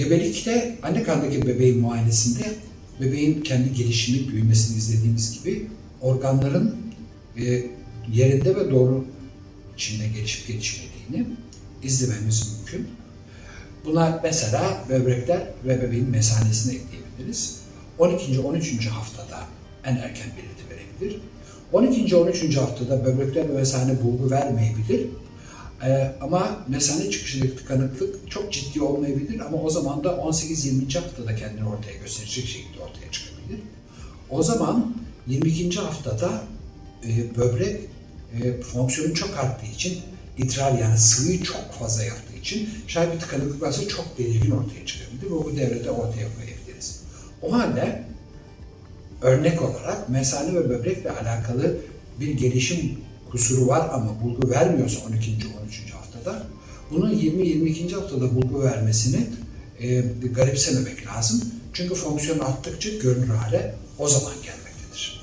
Gebelikte anne karnındaki bebeğin muayenesinde bebeğin kendi gelişimi, büyümesini izlediğimiz gibi organların e, yerinde ve doğru içinde gelişip gelişmediğini izlememiz mümkün. Buna mesela böbrekler ve bebeğin mesanesini ekleyebiliriz. 12. 13. haftada en erken belirti verebilir. 12. 13. haftada böbrekler ve mesane bulgu vermeyebilir. Ee, ama mesane çıkışındaki tıkanıklık çok ciddi olmayabilir ama o zaman da 18-20. haftada kendini ortaya gösterecek şekilde ortaya çıkabilir. O zaman 22. haftada e, böbrek e, fonksiyonu çok arttığı için idrar yani sıvıyı çok fazla yaptığı için şayet bir tıkanıklık varsa çok belirgin ortaya çıkabilir ve bu devrede ortaya koyabiliriz. O halde örnek olarak mesane ve böbrekle alakalı bir gelişim kusuru var ama bulgu vermiyorsa 12. 13. haftada bunun 20-22. haftada bulgu vermesini e, garipsememek lazım. Çünkü fonksiyon arttıkça görünür hale o zaman gelmektedir.